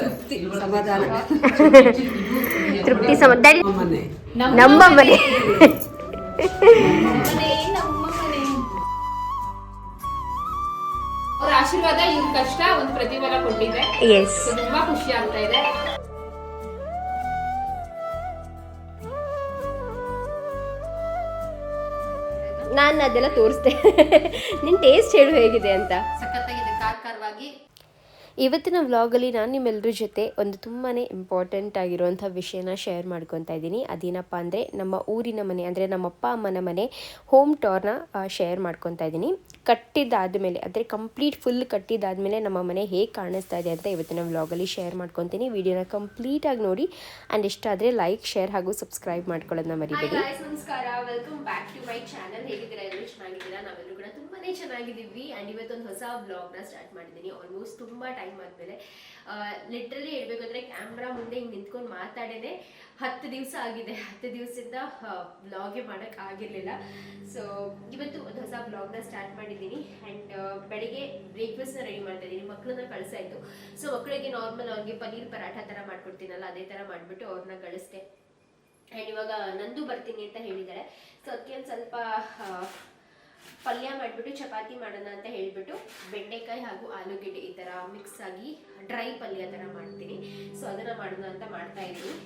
ತೃಪ್ತಿ ಸಮಾಧಾನ ಸಮ ನಮ್ಮ ಮನೆ ಅವ್ರ ಆಶೀರ್ವಾದ ಇವ್ರ ಕಷ್ಟ ಒಂದು ಪ್ರತಿಫಲ ಕೊಟ್ಟಿದೆ. ಎಸ್ ತುಂಬಾ ಖುಷಿ ಆಗ್ತಾ ಇದೆ. ನಾನು ಅದೆಲ್ಲ ತೋರಿಸ್ದೆ. ನಿನ್ ಟೇಸ್ಟ್ ಹೇಳು ಹೇಗಿದೆ ಅಂತ. ಸಖತ್ತಾಗಿದೆ. ಕಾರ್ಕಾರವಾಗಿ ಇವತ್ತಿನ ವ್ಲಾಗಲ್ಲಿ ನಾನು ನಿಮ್ಮೆಲ್ಲರ ಜೊತೆ ಒಂದು ತುಂಬಾ ಇಂಪಾರ್ಟೆಂಟ್ ಆಗಿರುವಂಥ ವಿಷಯನ ಶೇರ್ ಮಾಡ್ಕೊತಾ ಇದ್ದೀನಿ. ಅದೇನಪ್ಪ ಅಂದರೆ ನಮ್ಮ ಊರಿನ ಮನೆ, ಅಂದರೆ ನಮ್ಮ ಅಪ್ಪ, ಅಮ್ಮನ ಮನೆ ಹೋಮ್ ಟೋರ್ನ ಶೇರ್ ಮಾಡ್ಕೊತಾ ಇದ್ದೀನಿ. ಕಟ್ಟಿದ್ದಾದಮೇಲೆ ಅಂದರೆ ಕಂಪ್ಲೀಟ್ ಫುಲ್ ಕಟ್ಟಿದ್ದಾದಮೇಲೆ ನಮ್ಮ ಮನೆ ಹೇಗೆ ಕಾಣಿಸ್ತಾ ಇದೆ ಅಂತ ಇವತ್ತಿನ ವ್ಲಾಗಲ್ಲಿ ಶೇರ್ ಮಾಡ್ಕೊತೀನಿ. ವಿಡಿಯೋನ ಕಂಪ್ಲೀಟಾಗಿ ನೋಡಿ. ಆ್ಯಂಡ್ ಇಷ್ಟ ಆದರೆ ಲೈಕ್ ಶೇರ್ ಹಾಗೂ ಸಬ್ಸ್ಕ್ರೈಬ್ ಮಾಡ್ಕೊಳ್ಳೋದನ್ನ ಮರಿಬೇಡಿ. ನಮಸ್ಕಾರ. Welcome back to my channel ಹೇಗಿದ್ದೀರಾ? ಎಲ್ಲರೂ ಚೆನ್ನಾಗಿದ್ದೀರಾ? ನಾವೆಲ್ಲರೂ ತುಂಬಾನೇ ಚೆನ್ನಾಗಿದ್ದೀವಿ ಆ್ಯಂಡ್ ಇವತ್ತೊಂದು ಹೊಸ ಬ್ಲಾಗ್ನ ಸ್ಟಾರ್ಟ್ ಮಾಡಿದ್ದೀನಿ. ಆಲ್ಮೋಸ್ಟ್ ತುಂಬ ಟೈಮ್ ಆದಮೇಲೆ. ಲಿಟ್ರಲಿ ಹೇಳ್ಬೇಕಂದ್ರೆ ಕ್ಯಾಮ್ರಾ ಮುಂದೆ ಹಿಂಗೆ ನಿಂತ್ಕೊಂಡು ಮಾತಾಡೇನೆ ಹತ್ತು ದಿವಸ ಆಗಿದೆ. ಹತ್ತು ದಿವಸದಿಂದ ಬ್ಲಾಗೇ ಮಾಡೋಕ್ಕೆ ಆಗಿರಲಿಲ್ಲ. ಸೊ ಇವತ್ತು ಒಂದು ಹೊಸ ಬ್ಲಾಗ್ನ ಸ್ಟಾರ್ಟ್ ಮಾಡಿದ್ದೀನಿ. ಆ್ಯಂಡ್ ಬೆಳಿಗ್ಗೆ ಬ್ರೇಕ್ಫಾಸ್ಟ್ನ ರೆಡಿ ಮಾಡ್ತಾ ಇದ್ದೀನಿ. ಮಕ್ಕಳನ್ನ ಕಳಿಸಾಯಿತು ಸೊ ಮಕ್ಕಳಿಗೆ ನಾರ್ಮಲ್ ಅವ್ರಿಗೆ ಪನ್ನೀರ್ ಪರಾಠ ಥರ ಮಾಡ್ಕೊಡ್ತೀನಲ್ಲ, ಅದೇ ಥರ ಮಾಡಿಬಿಟ್ಟು ಅವ್ರನ್ನ ಕಳಿಸ್ದೆ. ಆ್ಯಂಡ್ ಇವಾಗ ನಂದು ಬರ್ತೀನಿ ಅಂತ ಹೇಳಿದ್ದಾರೆ. ಸೊ ಅದಕ್ಕೆ ಒಂದು ಸ್ವಲ್ಪ ಪಲ್ಯ ಮಾಡಿಬಿಟ್ಟು, ಚಪಾತಿ ಮಾಡೋಣ ಅಂತ ಹೇಳಿಬಿಟ್ಟು ಬೆಂಡೆಕಾಯಿ ಹಾಗೂ ಆಲೂಗೆಡ್ಡೆ ಈ ಥರ ಮಿಕ್ಸ್ ಆಗಿ ಡ್ರೈ ಪಲ್ಯ ಥರ ಮಾಡ್ತೀನಿ. ಸೊ ಅದನ್ನು ಮಾಡೋಣ ಅಂತ ಮಾಡ್ತಾ ಇದ್ದೀನಿ.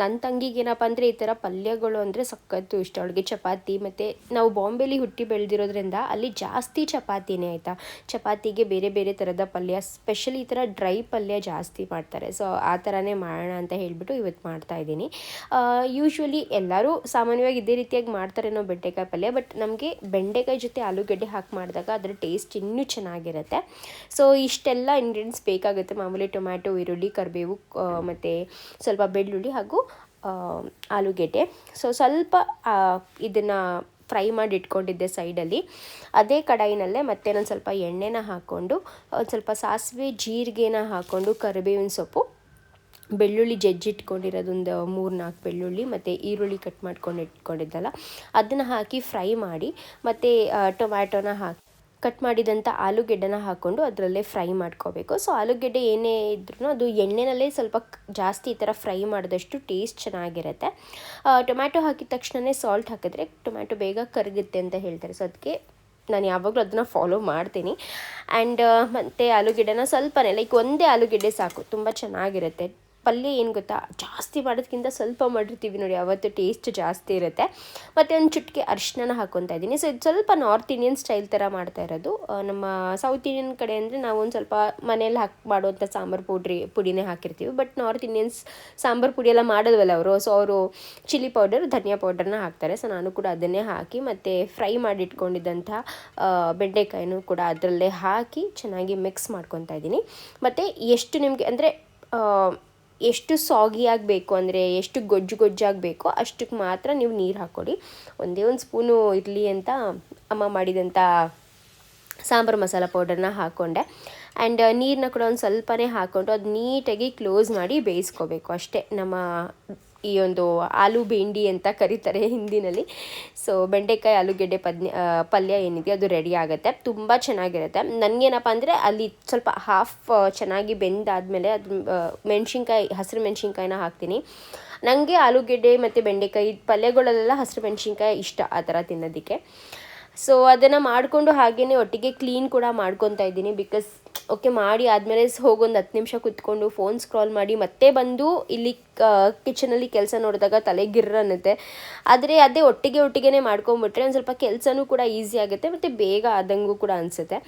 ನನ್ನ ತಂಗಿಗೆ ಏನಪ್ಪ ಅಂದರೆ ಈ ಥರ ಪಲ್ಯಗಳು ಅಂದರೆ ಸಖತ್ತು ಇಷ್ಟ. ಅವಳಿಗೆ ಚಪಾತಿ ಮತ್ತು ನಾವು ಬಾಂಬೆಲಿ ಹುಟ್ಟಿ ಬೆಳೆದಿರೋದ್ರಿಂದ ಅಲ್ಲಿ ಜಾಸ್ತಿ ಚಪಾತಿನೇ ಆಯಿತಾ. ಚಪಾತಿಗೆ ಬೇರೆ ಬೇರೆ ಥರದ ಪಲ್ಯ ಸ್ಪೆಷಲಿ ಈ ಥರ ಡ್ರೈ ಪಲ್ಯ ಜಾಸ್ತಿ ಮಾಡ್ತಾರೆ. ಸೊ ಆ ಥರನೇ ಮಾಡೋಣ ಅಂತ ಹೇಳಿಬಿಟ್ಟು ಇವತ್ತು ಮಾಡ್ತಾ ಇದ್ದೀನಿ. ಯೂಶ್ವಲಿ ಎಲ್ಲರೂ ಸಾಮಾನ್ಯವಾಗಿ ಇದೇ ರೀತಿಯಾಗಿ ಮಾಡ್ತಾರೆ ನಾವು ಬೆಂಡೆಕಾಯಿ ಪಲ್ಯ ಬಟ್ ನಮಗೆ ಬೆಂಡೆಕಾಯಿ ಜೊತೆ ಆಲೂಗಡ್ಡೆ ಹಾಕಿ ಮಾಡಿದಾಗ ಅದರ ಟೇಸ್ಟ್ ಇನ್ನೂ ಚೆನ್ನಾಗಿರುತ್ತೆ. ಸೊ ಇಷ್ಟೆಲ್ಲ ಇಂಗ್ರೀಡಿಯೆಂಟ್ಸ್ ಬೇಕಾಗುತ್ತೆ. ಮಾಮೂಲಿ ಟೊಮ್ಯಾಟೊ, ಈರುಳ್ಳಿ, ಕರಿಬೇವು ಮತ್ತು ಸ್ವಲ್ಪ ಬೆಳ್ಳುಳ್ಳಿ ಹಾಗೂ ಆಲೂಗೆಡ್ಡೆ. ಸೊ ಸ್ವಲ್ಪ ಇದನ್ನು ಫ್ರೈ ಮಾಡಿ ಇಟ್ಕೊಂಡಿದ್ದೆ ಸೈಡಲ್ಲಿ. ಅದೇ ಕಡಾಯಿನಲ್ಲೇ ಮತ್ತೆ ನಾನು ಸ್ವಲ್ಪ ಎಣ್ಣೆನ ಹಾಕ್ಕೊಂಡು, ಒಂದು ಸ್ವಲ್ಪ ಸಾಸಿವೆ ಜೀರಿಗೆನ ಹಾಕ್ಕೊಂಡು ಕರಿಬೇವಿನ ಸೊಪ್ಪು, ಬೆಳ್ಳುಳ್ಳಿ ಜಜ್ಜಿಟ್ಕೊಂಡಿರೋದೊಂದು ಮೂರು ನಾಲ್ಕು ಬೆಳ್ಳುಳ್ಳಿ ಮತ್ತು ಈರುಳ್ಳಿ ಕಟ್ ಮಾಡ್ಕೊಂಡು ಇಟ್ಕೊಂಡಿದ್ದಲ್ಲ ಅದನ್ನು ಹಾಕಿ ಫ್ರೈ ಮಾಡಿ ಮತ್ತು ಟೊಮ್ಯಾಟೊನ ಹಾಕಿ ಕಟ್ ಮಾಡಿದಂಥ ಆಲೂಗೆಡ್ಡೆನ ಹಾಕ್ಕೊಂಡು ಅದರಲ್ಲೇ ಫ್ರೈ ಮಾಡ್ಕೋಬೇಕು. ಸೊ, ಆಲೂಗೆಡ್ಡೆ ಏನೇ ಇದ್ರೂ ಅದು ಎಣ್ಣೆನಲ್ಲೇ ಸ್ವಲ್ಪ ಜಾಸ್ತಿ ಈ ಥರ ಫ್ರೈ ಮಾಡಿದಷ್ಟು ಟೇಸ್ಟ್ ಚೆನ್ನಾಗಿರುತ್ತೆ. ಟೊಮ್ಯಾಟೊ ಹಾಕಿದ ತಕ್ಷಣವೇ ಸಾಲ್ಟ್ ಹಾಕಿದ್ರೆ ಟೊಮ್ಯಾಟೊ ಬೇಗ ಕರಗುತ್ತೆ ಅಂತ ಹೇಳ್ತಾರೆ. ಸೊ, ಅದಕ್ಕೆ ನಾನು ಯಾವಾಗಲೂ ಅದನ್ನು ಫಾಲೋ ಮಾಡ್ತೀನಿ. ಆ್ಯಂಡ್ ಮತ್ತು ಆಲೂಗೆಡ್ಡೆನ ಸ್ವಲ್ಪನೇ, ಲೈಕ್ ಒಂದೇ ಆಲೂಗೆಡ್ಡೆ ಸಾಕು, ತುಂಬ ಚೆನ್ನಾಗಿರುತ್ತೆ. ಪಲ್ಯ ಏನು ಗೊತ್ತಾ? ಜಾಸ್ತಿ ಮಾಡೋದಕ್ಕಿಂತ ಸ್ವಲ್ಪ ಮಾಡಿರ್ತೀವಿ ನೋಡಿ, ಅವತ್ತು ಟೇಸ್ಟ್ ಜಾಸ್ತಿ ಇರುತ್ತೆ. ಮತ್ತು ಒಂದು ಚುಟ್ಕೆ ಅರಿಶಿನ ಹಾಕ್ಕೊತಾ ಇದ್ದೀನಿ. ಸೊ ಇದು ಸ್ವಲ್ಪ ನಾರ್ತ್ ಇಂಡಿಯನ್ ಸ್ಟೈಲ್ ಥರ ಮಾಡ್ತಾ ಇರೋದು. ನಮ್ಮ ಸೌತ್ ಇಂಡಿಯನ್ ಕಡೆ ಅಂದರೆ ನಾವು ಒಂದು ಸ್ವಲ್ಪ ಮನೇಲಿ ಹಾಕಿ ಮಾಡುವಂಥ ಸಾಂಬಾರು ಪೌಡ್ರಿ, ಪುಡಿನೇ ಹಾಕಿರ್ತೀವಿ. ಬಟ್ ನಾರ್ತ್ ಇಂಡಿಯನ್ಸ್ ಸಾಂಬಾರು ಪುಡಿ ಎಲ್ಲ ಮಾಡೋದಲ್ಲ ಅವರು? ಸೊ ಅವರು ಚಿಲ್ಲಿ ಪೌಡರ್ ಧನಿಯಾ ಪೌಡರ್ನ ಹಾಕ್ತಾರೆ. ಸೊ ನಾನು ಕೂಡ ಅದನ್ನೇ ಹಾಕಿ ಮತ್ತು ಫ್ರೈ ಮಾಡಿಟ್ಕೊಂಡಿದ್ದಂಥ ಬೆಂಡೆಕಾಯಿನೂ ಕೂಡ ಅದರಲ್ಲೇ ಹಾಕಿ ಚೆನ್ನಾಗಿ ಮಿಕ್ಸ್ ಮಾಡ್ಕೊತಾ ಇದ್ದೀನಿ. ಮತ್ತು ಎಷ್ಟು ನಿಮಗೆ ಅಂದರೆ ಎಷ್ಟು ಸಾಗಿ ಆಗಬೇಕು ಅಂದರೆ, ಎಷ್ಟು ಗೊಜ್ಜು ಗೊಜ್ಜಾಗಬೇಕು ಅಷ್ಟಕ್ಕೆ ಮಾತ್ರ ನೀವು ನೀರು ಹಾಕ್ಕೊಳ್ಳಿ ಒಂದೇ ಒಂದು ಸ್ಪೂನು ಇರಲಿ ಅಂತ ಅಮ್ಮ ಮಾಡಿದಂಥ ಸಾಂಬಾರು ಮಸಾಲ ಪೌಡರ್ನ ಹಾಕ್ಕೊಂಡೆ ಆ್ಯಂಡ್ ನೀರನ್ನ ಕೂಡ ಒಂದು ಸ್ವಲ್ಪನೇ ಹಾಕ್ಕೊಂಡು ಅದು ನೀಟಾಗಿ ಕ್ಲೋಸ್ ಮಾಡಿ ಬೇಯಿಸ್ಕೋಬೇಕು. ಅಷ್ಟೇ ನಮ್ಮ ಈ ಒಂದು ಆಲೂ ಬೆಂಡಿ ಅಂತ ಕರೀತಾರೆ ಹಿಂದಿನಲ್ಲಿ. ಸೊ ಬೆಂಡೆಕಾಯಿ, ಆಲೂಗೆಡ್ಡೆ ಪದ್ಯ ಪಲ್ಯ ಏನಿದೆ ಅದು ರೆಡಿ ಆಗುತ್ತೆ. ತುಂಬ ಚೆನ್ನಾಗಿರುತ್ತೆ. ನನಗೇನಪ್ಪ ಅಂದರೆ ಅಲ್ಲಿ ಸ್ವಲ್ಪ ಹಾಫ್ ಚೆನ್ನಾಗಿ ಬೆಂದಾದಮೇಲೆ ಅದು ಮೆಣಸಿನ್ಕಾಯಿ, ಹಸಿರು ಮೆಣಸಿನ್ಕಾಯಿನ ಹಾಕ್ತೀನಿ. ನನಗೆ ಆಲೂಗೆಡ್ಡೆ ಮತ್ತು ಬೆಂಡೆಕಾಯಿ ಪಲ್ಯಗಳಲ್ಲೆಲ್ಲ ಹಸಿರು ಮೆಣಸಿನ್ಕಾಯಿ ಇಷ್ಟ ಆ ಥರ ತಿನ್ನೋದಕ್ಕೆ. ಸೊ ಅದನ್ನು ಮಾಡಿಕೊಂಡು ಹಾಗೆಯೇ ಒಟ್ಟಿಗೆ ಕ್ಲೀನ್ ಕೂಡ ಮಾಡ್ಕೊತಾ ಇದ್ದೀನಿ ಬಿಕಾಸ್ ಓಕೆ ಮಾಡಿ ಆದಮೇಲೆ ಹೋಗೊಂದು ಹತ್ತು ನಿಮಿಷ ಕುತ್ಕೊಂಡು ಫೋನ್ ಸ್ಕ್ರಾಲ್ ಮಾಡಿ ಮತ್ತೆ ಬಂದು ಇಲ್ಲಿ ಕಿಚನಲ್ಲಿ ಕೆಲಸ ನೋಡಿದಾಗ ತಲೆ ಅನ್ನುತ್ತೆ. ಆದರೆ ಅದೇ ಒಟ್ಟಿಗೆ ಒಟ್ಟಿಗೆ ಮಾಡ್ಕೊಂಬಿಟ್ರೆ ಒಂದು ಸ್ವಲ್ಪ ಕೆಲಸನೂ ಕೂಡ ಈಸಿ ಆಗುತ್ತೆ, ಮತ್ತು ಬೇಗ ಆದಂಗೂ ಕೂಡ ಅನಿಸುತ್ತೆ.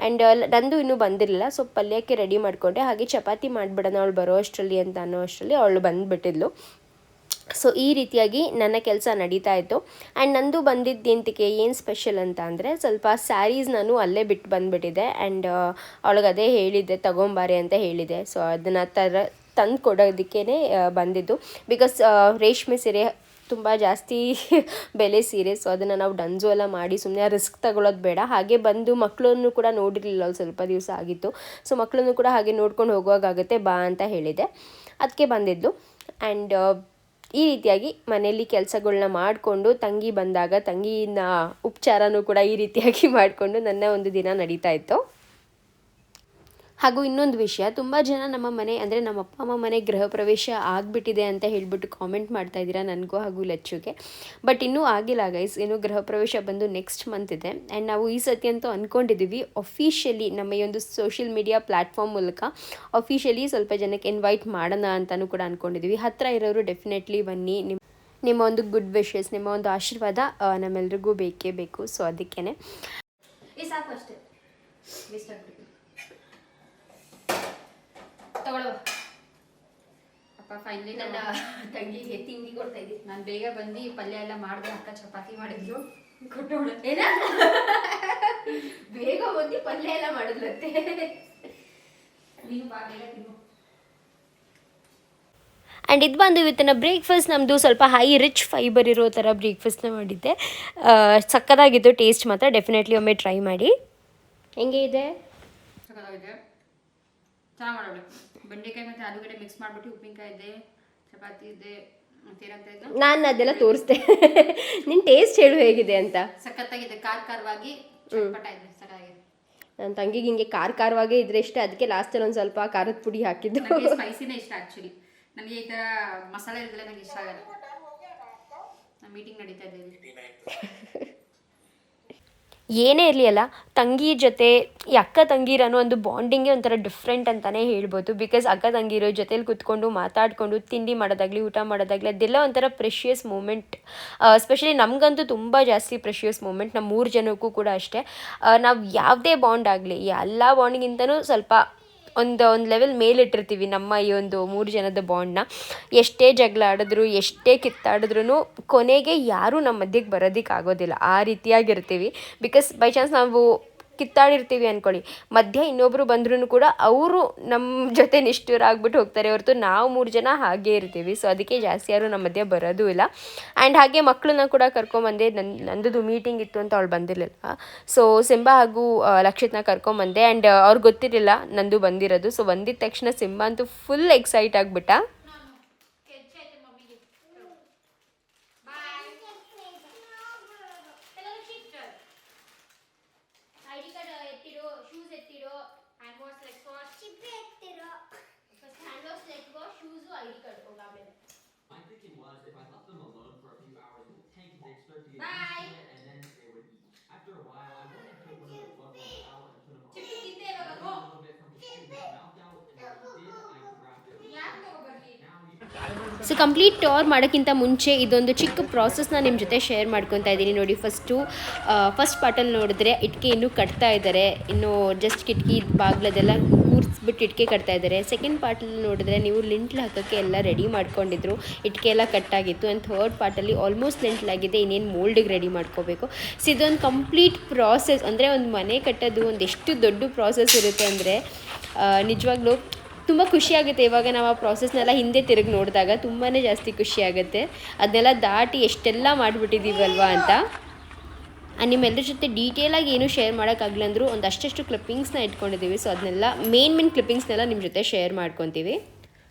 ಆ್ಯಂಡ್ ನಂದು ಇನ್ನೂ ಬಂದಿರಲಿಲ್ಲ ಸೊ ಪಲ್ಯಕ್ಕೆ ರೆಡಿ ಮಾಡಿಕೊಂಡೆ. ಹಾಗೆ ಚಪಾತಿ ಮಾಡಿಬಿಡೋಣ, ಅವಳು ಬರೋ ಅಷ್ಟರಲ್ಲಿ ಅಂತ ಅನ್ನೋ ಅಷ್ಟರಲ್ಲಿ ಅವಳು ಬಂದುಬಿಟ್ಟಿದ್ಲು. ಸೊ ಈ ರೀತಿಯಾಗಿ ನನ್ನ ಕೆಲಸ ನಡೀತಾ ಇತ್ತು. ಆ್ಯಂಡ್ ನಂದು ಬಂದಿದ್ದು ಏನು ಸ್ಪೆಷಲ್ ಅಂತ ಅಂದರೆ ಸ್ವಲ್ಪ ಸ್ಯಾರೀಸ್ ನಾನು ಅಲ್ಲೇ ಬಿಟ್ಟು ಬಂದುಬಿಟ್ಟಿದೆ. ಆ್ಯಂಡ್ ಅವಳಿಗೆ ಅದೇ ಹೇಳಿದ್ದೆ, ತಗೊಂಬಾರೆ ಅಂತ ಹೇಳಿದೆ ಸೊ ಅದನ್ನು ತರ ತಂದು ಕೊಡೋದಕ್ಕೇ ಬಂದಿದ್ದು. ಬಿಕಾಸ್ ರೇಷ್ಮೆ ಸೀರೆ ತುಂಬ ಜಾಸ್ತಿ ಬೆಲೆ ಸೀರೆ. ಸೊ ಅದನ್ನು ನಾವು ಡನ್ಸು ಎಲ್ಲ ಮಾಡಿ ಸುಮ್ಮನೆ ರಿಸ್ಕ್ ತಗೊಳ್ಳೋದು ಬೇಡ. ಹಾಗೆ ಬಂದು ಮಕ್ಕಳನ್ನು ಕೂಡ ನೋಡಿರಲಿಲ್ಲ ಸ್ವಲ್ಪ ದಿವಸ ಆಗಿತ್ತು. ಸೊ ಮಕ್ಕಳನ್ನು ಕೂಡ ಹಾಗೆ ನೋಡ್ಕೊಂಡು ಹೋಗುವಾಗುತ್ತೆ ಬಾ ಅಂತ ಹೇಳಿದೆ ಅದಕ್ಕೆ ಬಂದಿದ್ದು. ಆ್ಯಂಡ್ ಈ ರೀತಿಯಾಗಿ ಮನೆಯಲ್ಲಿ ಕೆಲಸಗಳನ್ನ ಮಾಡಿಕೊಂಡು ತಂಗಿ ಬಂದಾಗ ತಂಗಿನ ಉಪಚಾರನೂ ಕೂಡ ಈ ರೀತಿಯಾಗಿ ಮಾಡಿಕೊಂಡು ನನ್ನ ಒಂದು ದಿನ ನಡೀತಾ ಇತ್ತು. ಹಾಗೂ ಇನ್ನೊಂದು ವಿಷಯ, ತುಂಬ ಜನ ನಮ್ಮ ಮನೆ, ಅಂದರೆ ನಮ್ಮ ಅಪ್ಪ ಅಮ್ಮ ಮನೆ ಗೃಹ ಪ್ರವೇಶ ಆಗಿಬಿಟ್ಟಿದೆ ಅಂತ ಹೇಳಿಬಿಟ್ಟು ಕಾಮೆಂಟ್ ಮಾಡ್ತಾ ಇದ್ದೀರಾ ನನಗೂ ಹಾಗೂ ಲಚ್ಚುಗೆ. ಬಟ್ ಇನ್ನೂ ಆಗಿಲ್ಲ ಗೈಸ್ ಇನ್ನು ಗೃಹ ಪ್ರವೇಶ ಬಂದು ನೆಕ್ಸ್ಟ್ ಮಂತ್ ಇದೆ. ಆ್ಯಂಡ್ ನಾವು ಈ ಸತಿ ಅಂತೂ ಅಂದ್ಕೊಂಡಿದ್ದೀವಿ ಅಫಿಷಿಯಲಿ ನಮ್ಮ ಈ ಒಂದು ಸೋಷಿಯಲ್ ಮೀಡಿಯಾ ಪ್ಲ್ಯಾಟ್ಫಾರ್ಮ್ ಮೂಲಕ ಅಫಿಷಿಯಲಿ ಸ್ವಲ್ಪ ಜನಕ್ಕೆ ಇನ್ವೈಟ್ ಮಾಡೋಣ ಅಂತಲೂ ಕೂಡ ಅಂದ್ಕೊಂಡಿದ್ದೀವಿ ಹತ್ತಿರ ಇರೋರು ಡೆಫಿನೆಟ್ಲಿ ಬನ್ನಿ ನಿಮ್ಮ ನಿಮ್ಮ ಒಂದು ಗುಡ್ ವಿಶಸ್ ನಿಮ್ಮ ಒಂದು ಆಶೀರ್ವಾದ ನಮ್ಮೆಲ್ರಿಗೂ ಬೇಕೇ ಬೇಕು. ಸೊ ಅದಕ್ಕೇ ಈ ಸಾಕು ಅಷ್ಟೇ ವೇಸ್ಟ್ ಆಗ್ಬಿಟ್ಟು ತಗೊಳ್ಳುವ ಅಪ್ಪ ಫೈನಲಿ ನನ್ನ ತಂಗಿಗೆ ತಿಂಡಿ ಕೊಡ್ತಾ ಇದ್ದೀನಿ ನಾನು ಬೇಗ ಬಂದು ಪಲ್ಯ ಎಲ್ಲ ಮಾಡಿದೆ ಅಕ್ಕ ಚಪಾತಿ ಮಾಡಿದ್ಲು. ಕೊಟ್ಟವಳೆ ಏನ? ಬೇಗ ಬಂದು ಪಲ್ಯ ಎಲ್ಲ ಮಾಡಿದ್ಲತ್ತೆ ನೀನು ಬಾ ಬೇಗ ತಿನ್ನು. ಆ್ಯಂಡ್ ಇದು ಬಂದು ಇವತ್ತಿನ ಬ್ರೇಕ್ಫಾಸ್ಟ್ ನಮ್ಮದು ಸ್ವಲ್ಪ ಹೈ ರಿಚ್ ಫೈಬರ್ ಇರೋ ಥರ ಬ್ರೇಕ್ಫಾಸ್ಟ್ನ ಮಾಡಿದ್ದೆ. ಸಕ್ಕದಾಗಿದ್ದು ಟೇಸ್ಟ್ ಮಾತ್ರ ಡೆಫಿನೆಟ್ಲಿ ಒಮ್ಮೆ ಟ್ರೈ ಮಾಡಿ. ಹೆಂಗೆ ಇದೆ? ಸಕ್ಕತ್ತಾಗಿದೆ ಚೆನ್ನಾಗಿ ಮಾಡೋಣ ಬೆಂಡೆಕಾಯಿ ಮತ್ತೆ ಆಲೂಗಡ್ಡೆ ಮಿಕ್ಸ್ ಮಾಡ್ಬಿಟ್ಟು ಉಪ್ಪಿನಕಾಯಿ ಇದೆ ಚಪಾತಿ ಇದೆ ನಾನು ಅದೆಲ್ಲ ತೋರಿಸ್ದೆ ನಿನ್ ಟೇಸ್ಟ್ ಹೇಳು ಹೇಗಿದೆ ಅಂತ. ಸಖತ್ತಾಗಿದೆ ಖಾರ ಖಾರವಾಗಿ ನನ್ನ ತಂಗಿಗೆ ಹಿಂಗೆ ಖಾರ ಖಾರವಾಗೇ ಇದ್ರೆ ಇಷ್ಟ ಅದಕ್ಕೆ ಲಾಸ್ಟಲ್ಲಿ ಒಂದ್ ಸ್ವಲ್ಪ ಖಾರದ ಪುಡಿ ಹಾಕಿದ್ದು. ನನಗೆ ಸ್ಪೈಸಿನೇ ಇಷ್ಟ ಆ್ಯಕ್ಚುಲಿ ನನಗೆ ಈ ಥರ ಮಸಾಲೆ ಇರೋದಿಲ್ಲ ನನಗೆ ಇಷ್ಟ ಆಗಲ್ಲ. ನಾನು ಮೀಟಿಂಗ್ ನಡೀತಾ ಇದೆ. ಏನೇ ಇರಲಿ ಅಲ್ಲ, ತಂಗಿ ಜೊತೆ, ಈ ಅಕ್ಕ ತಂಗಿರ ಒಂದು ಬಾಂಡಿಂಗೇ ಒಂಥರ ಡಿಫ್ರೆಂಟ್ ಅಂತಲೇ ಹೇಳ್ಬೋದು. ಬಿಕಾಸ್ ಅಕ್ಕ ತಂಗಿರೋ ಜೊತೇಲಿ ಕುತ್ಕೊಂಡು ಮಾತಾಡಿಕೊಂಡು ತಿಂಡಿ ಮಾಡೋದಾಗಲಿ, ಊಟ ಮಾಡೋದಾಗಲಿ, ಅದೆಲ್ಲ ಒಂಥರ ಪ್ರೆಷಿಯಸ್ ಮೂಮೆಂಟ್ ಎಸ್ಪೆಷಲಿ ನಮಗಂತೂ ತುಂಬ ಜಾಸ್ತಿ ಪ್ರೆಷಿಯಸ್ ಮೂಮೆಂಟ್ ನಮ್ಮ ಮೂರು ಜನಕ್ಕೂ ಕೂಡ ಅಷ್ಟೇ. ನಾವು ಯಾವುದೇ ಬಾಂಡ್ ಆಗಲಿ ಎಲ್ಲ ಬಾಂಡಿಗಿಂತನೂ ಸ್ವಲ್ಪ ಒಂದು ಒಂದು ಲೆವೆಲ್ ಮೇಲಿಟ್ಟಿರ್ತೀವಿ ನಮ್ಮ ಈ ಒಂದು ಮೂರು ಜನದ ಬಾಂಡ್ನ ಎಷ್ಟೇ ಜಗಳ ಆಡಿದ್ರು, ಎಷ್ಟೇ ಕಿತ್ತಾಡಿದ್ರು ಕೊನೆಗೆ ಯಾರೂ ನಮ್ಮ ಮಧ್ಯಕ್ಕೆ ಬರೋದಕ್ಕೆ ಆಗೋದಿಲ್ಲ ಆ ರೀತಿಯಾಗಿರ್ತೀವಿ. ಬಿಕಾಸ್ ಬೈ ಚಾನ್ಸ್ ನಾವು ಕಿತ್ತಾಡಿರ್ತೀವಿ ಅಂದ್ಕೊಳ್ಳಿ ಮಧ್ಯ ಇನ್ನೊಬ್ಬರು ಬಂದ್ರೂ ಕೂಡ ಅವರು ನಮ್ಮ ಜೊತೆ ನಿಷ್ಠುರ ಆಗ್ಬಿಟ್ಟು ಹೋಗ್ತಾರೆ ಹೊರತು ನಾವು ಮೂರು ಜನ ಹಾಗೇ ಇರ್ತೀವಿ. ಸೊ ಅದಕ್ಕೆ ಜಾಸ್ತಿ ಯಾರು ನಮ್ಮ ಮಧ್ಯೆ ಬರೋದು ಇಲ್ಲ. ಆ್ಯಂಡ್ ಹಾಗೆ ಮಕ್ಕಳನ್ನ ಕೂಡ ಕರ್ಕೊಂಬಂದೆ ನನ್ನ ನಂದದು ಮೀಟಿಂಗ್ ಇತ್ತು ಅಂತ ಅವಳು ಬಂದಿರಲಿಲ್ಲ. ಸೊ ಸಿಂಬಾ ಹಾಗೂ ಲಕ್ಷಿತ್ನ ಕರ್ಕೊಂಬಂದೆ. ಆ್ಯಂಡ್ ಅವ್ರಿಗೆ ಗೊತ್ತಿರಲಿಲ್ಲ ನಂದು ಬಂದಿರೋದು. ಸೊ ಬಂದಿದ ತಕ್ಷಣ ಸಿಂಬಾ ಅಂತೂ ಫುಲ್ ಎಕ್ಸೈಟ್ ಆಗಿಬಿಟ್ಟ. Thinking was if I left them alone for a few hours in the tank, they'd start to get Bye. used to it, and then they would. eat. After a while, I wanted to take one of the bugs out and put them on. ಇವಾಗ a little bit from his shoe, his mouth out, and when he did, I grabbed it. Now you so complete tour ಮಾಡೋಕ್ಕಿಂತ ಮುಂಚೆ ಇದೊಂದು ಚಿಕ್ಕ ಪ್ರಾಸೆಸ್ನ ನಿಮ್ಮ ಜೊತೆ share ಮಾಡ್ಕೊತಾ ಇದ್ದೀನಿ ನೋಡಿ ಫಸ್ಟು ಫಸ್ಟ್ ಪಾರ್ಟಲ್ಲಿ ನೋಡಿದ್ರೆ ಇಟ್ಕೆ ಇನ್ನೂ ಕಟ್ತಾ ಇದ್ದಾರೆ ಇನ್ನು ಜಸ್ಟ್ ಕಿಟಕಿ ಬಾಗ್ಲದೆಲ್ಲ ಕೂರಿಸ್ಬಿಟ್ಟು ಇಟ್ಕೆ ಕಟ್ತಾ ಇದ್ದಾರೆ. ಸೆಕೆಂಡ್ ಪಾರ್ಟಲ್ಲಿ ನೋಡಿದ್ರೆ ನೀವು ಲಿಂಟ್ಲ್ ಹಾಕೋಕ್ಕೆ ಎಲ್ಲ ರೆಡಿ ಮಾಡ್ಕೊಂಡಿದ್ರು. ಇಟ್ಕೆ ಎಲ್ಲ ಕಟ್ಟಾಗಿತ್ತು ಆ್ಯಂಡ್ ಥರ್ಡ್ ಪಾರ್ಟಲ್ಲಿ ಆಲ್ಮೋಸ್ಟ್ ಲಿಂಟ್ಲಾಗಿದೆ ಇನ್ನೇನು ಮೋಲ್ಡಿಗೆ ರೆಡಿ ಮಾಡ್ಕೋಬೇಕು. ಸೊ ಇದೊಂದು ಕಂಪ್ಲೀಟ್ ಪ್ರಾಸೆಸ್ ಅಂದರೆ ಒಂದು ಮನೆ ಕಟ್ಟೋದು ಎಷ್ಟು ದೊಡ್ಡ ಪ್ರಾಸೆಸ್ ಇರುತ್ತೆ ಅಂದರೆ ನಿಜವಾಗ್ಲೂ ತುಂಬ ಖುಷಿಯಾಗುತ್ತೆ ಇವಾಗ ನಾವು ಆ ಪ್ರಾಸೆಸ್ನೆಲ್ಲ ಹಿಂದೆ ತಿರುಗಿ ನೋಡಿದಾಗ ತುಂಬಾ ಜಾಸ್ತಿ ಖುಷಿಯಾಗುತ್ತೆ ಅದನ್ನೆಲ್ಲ ದಾಟಿ ಎಷ್ಟೆಲ್ಲ ಮಾಡಿಬಿಟ್ಟಿದ್ದೀವಲ್ವಾ ಅಂತ. ನಿಮ್ಮೆಲ್ಲರ ಜೊತೆ ಡೀಟೇಲಾಗಿ ಏನೂ ಶೇರ್ ಮಾಡೋಕ್ಕಾಗಲಿಲ್ಲ ಅಂದರೂ ಒಂದು ಅಷ್ಟಷ್ಟು ಕ್ಲಿಪ್ಪಿಂಗ್ಸ್ನ ಇಟ್ಕೊಂಡಿದ್ದೀವಿ. ಸೊ ಅದನ್ನೆಲ್ಲ ಮೇನ್ ಮೇನ್ ಕ್ಲಿಪ್ಪಿಂಗ್ಸ್ನೆಲ್ಲ ನಿಮ್ಮ ಜೊತೆ ಶೇರ್ ಮಾಡ್ಕೊತೀವಿ.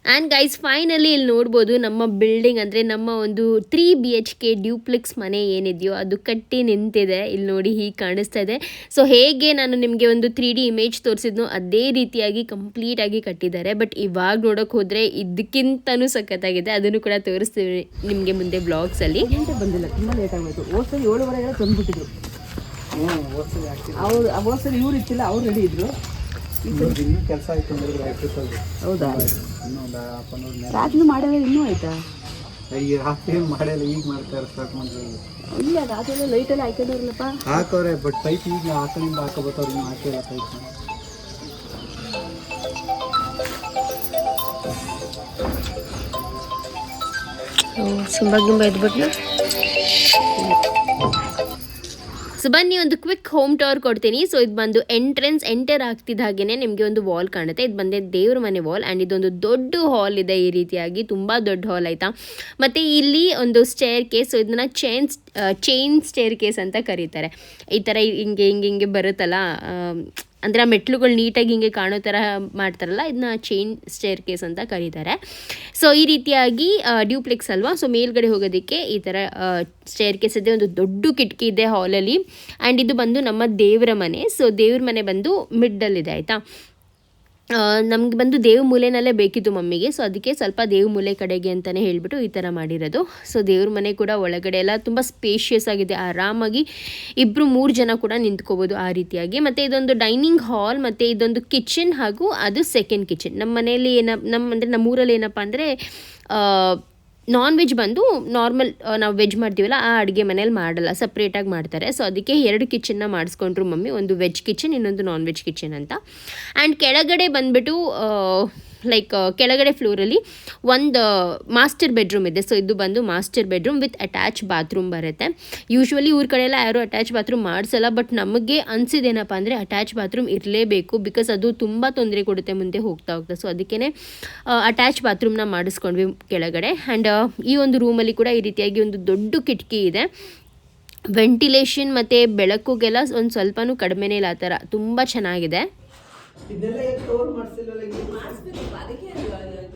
ಆ್ಯಂಡ್ ಗೈಸ್ ಫೈನಲಿ ಇಲ್ಲಿ ನೋಡ್ಬೋದು ನಮ್ಮ ಬಿಲ್ಡಿಂಗ್ ಅಂದರೆ ನಮ್ಮ ಒಂದು three B H K duplex ಮನೆ ಏನಿದೆಯೋ ಅದು ಕಟ್ಟಿ ನಿಂತಿದೆ. ಇಲ್ಲಿ ನೋಡಿ ಹೀಗೆ ಕಾಣಿಸ್ತಾ ಇದೆ. ಸೊ ಹೇಗೆ ನಾನು ನಿಮಗೆ ಒಂದು ತ್ರೀ ಡಿ ಇಮೇಜ್ ತೋರಿಸಿದ್ನೋ ಅದೇ ರೀತಿಯಾಗಿ ಕಂಪ್ಲೀಟಾಗಿ ಕಟ್ಟಿದ್ದಾರೆ. ಬಟ್ ಇವಾಗ ನೋಡೋಕೆ ಹೋದರೆ ಇದಕ್ಕಿಂತನೂ ಸಖತ್ತಾಗಿದೆ. ಅದನ್ನು ಕೂಡ ತೋರಿಸ್ತೀವಿ ನಿಮಗೆ ಮುಂದೆ ಬ್ಲಾಗ್ಸಲ್ಲಿ ಬಂದಿಲ್ಲ? ತುಂಬ ಲೇಟ್ ಆಗೋಯ್ತು. ಹೋದ್ಸರಿ ಏಳುವರೆಗೆಲ್ಲ ತಂದುಬಿಟ್ಟಿದ್ರು ಅವ್ರು ಹೋದ್ಸರಿ ಇವ್ರು ಇತ್ತಿಲ್ಲ ಅವ್ರು ರೆಡಿ ಇದ್ರು. ಇನ್ನೂ ಕೆಲಸ ಆಯ್ತು ಹೌದಾ? ರಾತ್ರಿ ಮಾಡಲ್ಲ ಇನ್ನೂ ಆಯ್ತಾ? ಈಗ ರಾತ್ರಿ ಮಾಡಲ್ಲ ಈಗ ಮಾಡ್ತಾರೆ ಸ್ಟಾರ್ಟ್ ಮಾಡಿದ್ರೆ ಇಲ್ಲ ರಾತ್ರಿ ಎಲ್ಲ ಲೈಟೆಲ್ಲ ಹಾಕಿದ್ರಲ್ಲಪ್ಪ ಹಾಕೋರೆ ಬಟ್ ಪೈಪ್ ಈಗ ಕಡೆಯಿಂದ ಹಾಕೋಬತ್ತವ್ರು ಇನ್ನೂ ಹಾಕಿಲ್ಲ ಪೈಪ್ ತುಂಬ ಗಿಂಬ ಎದ್ಬಿಟ್ಲು ಸೊ ಬನ್ನಿ, ಒಂದು ಕ್ವಿಕ್ ಹೋಮ್ ಟವರ್ ಕೊಡ್ತೀನಿ. ಸೊ ಇದು ಬಂದು ಎಂಟ್ರೆನ್ಸ್ ಎಂಟರ್ ಆಗ್ತಿದ್ದ ಹಾಗೇನೆ ನಿಮಗೆ ಒಂದು ವಾಲ್ ಕಾಣುತ್ತೆ. ಇದು ಬಂದೆ ದೇವ್ರ ಮನೆ ವಾಲ್ ಆ್ಯಂಡ್ ಇದೊಂದು ದೊಡ್ಡ ಹಾಲ್ ಇದೆ ಈ ರೀತಿಯಾಗಿ. ತುಂಬ ದೊಡ್ಡ ಹಾಲ್ ಆಯಿತಾ? ಮತ್ತು ಇಲ್ಲಿ ಒಂದು ಸ್ಟೇರ್ ಕೇಸ್ ಸೊ ಇದನ್ನ ಚೈನ್ ಚೈನ್ ಸ್ಟೇರ್ ಕೇಸ್ ಅಂತ ಕರೀತಾರೆ. ಈ ಥರ ಹಿಂಗೆ ಹಿಂಗೆ ಹಿಂಗೆ ಬರುತ್ತಲ್ಲ ಅಂದರೆ ಆ ಮೆಟ್ಲುಗಳು ನೀಟಾಗಿ ಹಿಂಗೆ ಕಾಣೋ ಥರ ಮಾಡ್ತಾರಲ್ಲ ಇದನ್ನ ಚೈನ್ ಸ್ಟೇರ್ ಕೇಸ್ ಅಂತ ಕರೀತಾರೆ. ಸೊ ಈ ರೀತಿಯಾಗಿ ಡ್ಯೂಪ್ಲೆಕ್ಸ್ ಅಲ್ವಾ? ಸೊ ಮೇಲ್ಗಡೆ ಹೋಗೋದಕ್ಕೆ ಈ ಥರ ಸ್ಟೇರ್ ಕೇಸ್ ಇದೆ, ಒಂದು ದೊಡ್ಡ ಕಿಟಕಿ ಇದೆ ಹಾಲಲ್ಲಿ ಆ್ಯಂಡ್ ಇದು ಬಂದು ನಮ್ಮ ದೇವರ ಮನೆ. ಸೊ ದೇವ್ರ ಮನೆ ಬಂದು ಮಿಡ್ಡಲ್ಲಿದೆ ಆಯಿತಾ? ನಮ್ಗೆ ಬಂದು ದೇವ್ರ ಮೂಲೆನಲ್ಲೇ ಬೇಕಿತ್ತು ಮಮ್ಮಿಗೆ. ಸೊ ಅದಕ್ಕೆ ಸ್ವಲ್ಪ ದೇವ್ರ ಮೂಲೆ ಕಡೆಗೆ ಅಂತಲೇ ಹೇಳಿಬಿಟ್ಟು ಈ ಥರ ಮಾಡಿರೋದು. ಸೊ ದೇವ್ರ ಮನೆ ಕೂಡ ಒಳಗಡೆ ಎಲ್ಲ ತುಂಬ ಸ್ಪೇಷಿಯಸ್ ಆಗಿದೆ. ಆರಾಮಾಗಿ ಇಬ್ಬರು ಮೂರು ಜನ ಕೂಡ ನಿಂತ್ಕೋಬೋದು ಆ ರೀತಿಯಾಗಿ. ಮತ್ತು ಇದೊಂದು ಡೈನಿಂಗ್ ಹಾಲ್ ಮತ್ತು ಇದೊಂದು ಕಿಚನ್ ಹಾಗೂ ಅದು ಸೆಕೆಂಡ್ ಕಿಚನ್ ನಮ್ಮ ಮನೆಯಲ್ಲಿ ಏನ ನಮ್ಮ ಅಂದರೆ ನಮ್ಮೂರಲ್ಲಿ ಏನಪ್ಪ ಅಂದರೆ ನಾನ್ ವೆಜ್ ಬಂದು ನಾರ್ಮಲ್ ನಾವು ವೆಜ್ ಮಾಡ್ತೀವಲ್ಲ, ಆ ಅಡುಗೆ ಮನೇಲಿ ಮಾಡಲ್ಲ ಸಪ್ರೇಟಾಗಿ ಮಾಡ್ತಾರೆ. ಸೊ ಅದಕ್ಕೆ ಎರಡು ಕಿಚನ್ನ ಮಾಡಿಸ್ಕೊಂಡ್ರು ಮಮ್ಮಿ. ಒಂದು ವೆಜ್ ಕಿಚನ್ ಇನ್ನೊಂದು ನಾನ್ ವೆಜ್ ಕಿಚನ್ ಅಂತ. ಆ್ಯಂಡ್ ಕೆಳಗಡೆ ಬಂದುಬಿಟ್ಟು ಲೈಕ್ ಕೆಳಗಡೆ ಫ್ಲೋರಲ್ಲಿ ಒಂದು ಮಾಸ್ಟರ್ ಬೆಡ್ರೂಮ್ ಇದೆ. ಸೊ ಇದು ಬಂದು master bedroom with attach bathroom ಬರುತ್ತೆ. ಯೂಶ್ವಲಿ ಊರ ಕಡೆ ಎಲ್ಲ ಯಾರು ಅಟ್ಯಾಚ್ ಬಾತ್ರೂಮ್ ಮಾಡಿಸಲ್ಲ ಬಟ್ ನಮಗೆ ಅನಿಸಿದೇನಪ್ಪ ಅಂದರೆ ಅಟ್ಯಾಚ್ ಬಾತ್ರೂಮ್ ಇರಲೇಬೇಕು ಬಿಕಾಸ್ ಅದು ತುಂಬ ತೊಂದರೆ ಕೊಡುತ್ತೆ ಮುಂದೆ ಹೋಗ್ತಾ ಹೋಗ್ತಾ. ಸೊ ಅದಕ್ಕೇ ಅಟ್ಯಾಚ್ ಬಾತ್ರೂಮ್ನ ಮಾಡಿಸ್ಕೊಂಡ್ವಿ ಕೆಳಗಡೆ. ಆ್ಯಂಡ್ ಈ ಒಂದು ರೂಮಲ್ಲಿ ಕೂಡ ಈ ರೀತಿಯಾಗಿ ಒಂದು ದೊಡ್ಡ ಕಿಟಕಿ ಇದೆ. ವೆಂಟಿಲೇಷನ್ ಮತ್ತು ಬೆಳಕುಗೆಲ್ಲ ಒಂದು ಸ್ವಲ್ಪನೂ ಕಡಿಮೆನೇ ಇಲ್ಲ ಆ ಥರ. ತುಂಬ ಚೆನ್ನಾಗಿದೆ. ಇದೆಲ್ಲ ಯಾಕೆ ಕವರ್ ಮಾಡಿಸಿಲ್ವಲ್ಲ ಮಾಡಿಸ್ಬೇಕು ಅದಕ್ಕೆ ಇದು